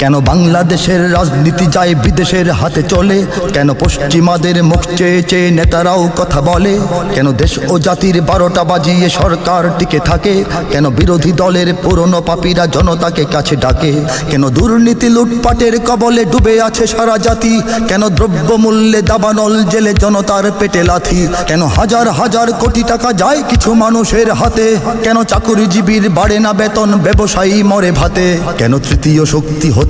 কেন বাংলাদেশের রাজনীতি যায় বিদেশের হাতে চলে? কেন পশ্চিমাদের মুখ চেয়ে চেয়ে নেতারাও কথা বলে? কেন দেশ ও জাতির বারোটা বাজিয়ে সরকার টিকে থাকে? কেন বিরোধী দলের পুরনো পাপীরা জনতাকে কাছে ডাকে? কেন দুর্নীতি লুটপাটের কবলে ডুবে আছে সারা জাতি? কেন দ্রব্যমূল্যে দাবানল জেলে জনতার পেটে লাথি? কেন হাজার হাজার কোটি টাকা যায় কিছু মানুষের হাতে? কেন চাকুরিজীবীর বাড়ে না বেতন, ব্যবসায়ী মরে ভাতে? কেন তৃতীয় শক্তি হতে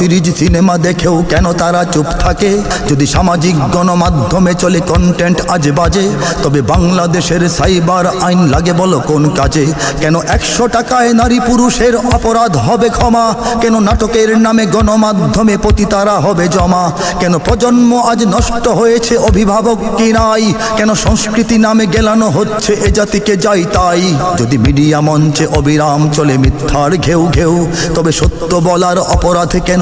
সিরিজ সিনেমা দেখেও কেন তারা চুপ থাকে? যদি সামাজিক গণমাধ্যমে চলে কন্টেন্ট আজ বাজে, তবে বাংলাদেশের সাইবার আইন লাগে বলো কোন কাজে? কেন একশো টাকায় নারী পুরুষের অপরাধ হবে ক্ষমা? কেন নাটকের নামে গণমাধ্যমে পতিতারা হবে জমা? কেন প্রজন্ম আজ নষ্ট হয়েছে অভিভাবক কি নাই? কেন সংস্কৃতি নামে গেলানো হচ্ছে এ জাতিকে যাই তাই? যদি মিডিয়া মঞ্চে অবিরাম চলে মিথ্যার ঘেউ ঘেউ, তবে সত্য বলার অপরাধে কেন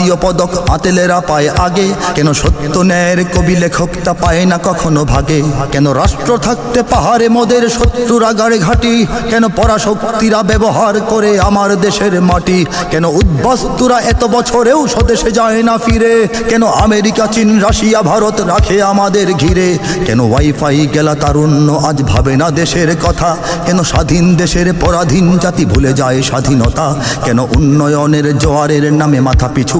পদক আতেলেরা পায় আগে। কেন সত্য ন্যায়ের কবি লেখকটা পায় না কখনো ভাগে? কেন রাষ্ট্র থাকতে পাহাড়ে মোদের শত্রুরা গাড়ে ঘাটি? কেন পরাশক্তিরা ব্যবহার করে আমার দেশের মাটি? কেন উদ্বাস্তুরা এত বছরেও স্বদেশে যায় না ফিরে? কেন আমেরিকা, চীন, রাশিয়া, ভারত রাখে আমাদের ঘিরে? কেন ওয়াইফাই গেলা তারুণ্য আজ ভাবে না দেশের কথা? কেন স্বাধীন দেশের পরাধীন জাতি ভুলে যায় স্বাধীনতা? কেন উন্নয়নের জোয়ারের নামে মাথা পিছু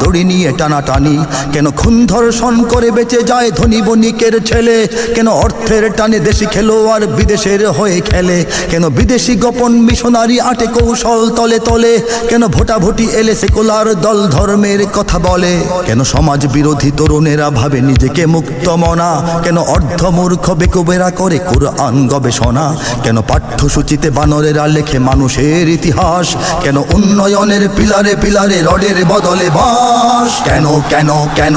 দড়ি নিয়ে টানাটানি, কেন খুন ধর্ষণ করে বেঁচে যায় ধনী বণিকের ছেলে? কেন অর্থের টানে দেশি খেলোয়াড় বিদেশের হয়ে খেলে? কেন বিদেশি গোপন মিশনারি আটে কৌশল তলে তলে? কেন ভোটাভুটি এলে সেকুলার দল ধর্মের কথা বলে? কেন সমাজ বিরোধী তরুণেরা ভাবে নিজেকে মুক্ত মনা? কেন অর্ধমূর্খ বেকুবেরা করে কোরআন গবেষণা? কেন পাঠ্যসূচিতে বানরেরা লেখে মানুষের ইতিহাস? কেন উন্নয়নের পিলারে পিলারে রডের বদলে বাস কেন কেন কেন?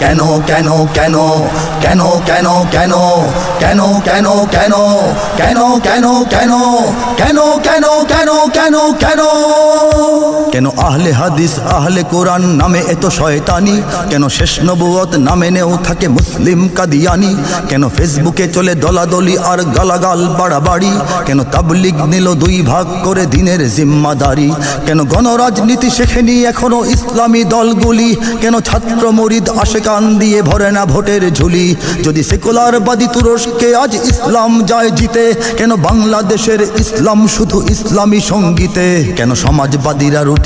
কেন কেন কেন? কেন কেন কেন? কেন কেন কেন? কেন কেন কেন? কেন কেন কেন কেন কেন? কেন আহলে হাদিস, আহলে কোরআন নামে এত শয়তানি? কেন শেষ নবুয়ত নামে নেও থাকে মুসলিম কাদিয়ানি? কেন ফেসবুকে চলে দলাদলি আর গালাগাল বাড়াবাড়ি? কেন তাবলিগ নিল দুই ভাগ করে দিনের জিম্মাদারি? কেন গণরাজনীতি শেখেনি এখনও ইসলামী দলগুলি? কেন ছাত্র মরিদ আশেকান দিয়ে ভরে না ভোটের ঝুলি? যদি সেকুলারবাদী তুরস্কে আজ ইসলাম যায় জিতে, কেন বাংলাদেশের ইসলাম শুধু ইসলামী সঙ্গীতে? কেন সমাজবাদীরা রুটি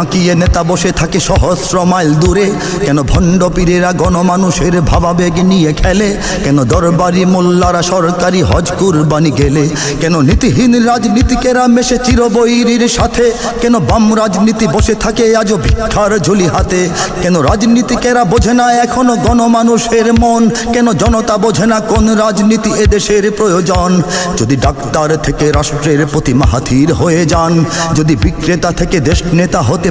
হাঁকিয়ে নেতা বসে থাকে সহস্র মাইল দূরে। কেন ভণ্ড পীরেরা গণমানুষের ভাবাবেগ নিয়ে খেলে? কেন দরবারি মোল্লারা সরকারি হজ কুরবানি গেলে? কেন নীতিহীন রাজনীতিকেরা মেশে চিরবৈরীর সাথে? কেন বাম রাজনীতি বসে থাকে আজও ভিক্ষার ঝুলি হাতে? কেন রাজনীতিকেরা বোঝে না এখনও গণমানুষের মন? কেন জনতা বোঝে না কোন রাজনীতি এদেশের প্রয়োজন? যদি ডাক্তার থেকে রাষ্ট্রের প্রতি মাহাথির হয়ে যান, যদি বিক্রেতা থেকে দেশ নেতা হতে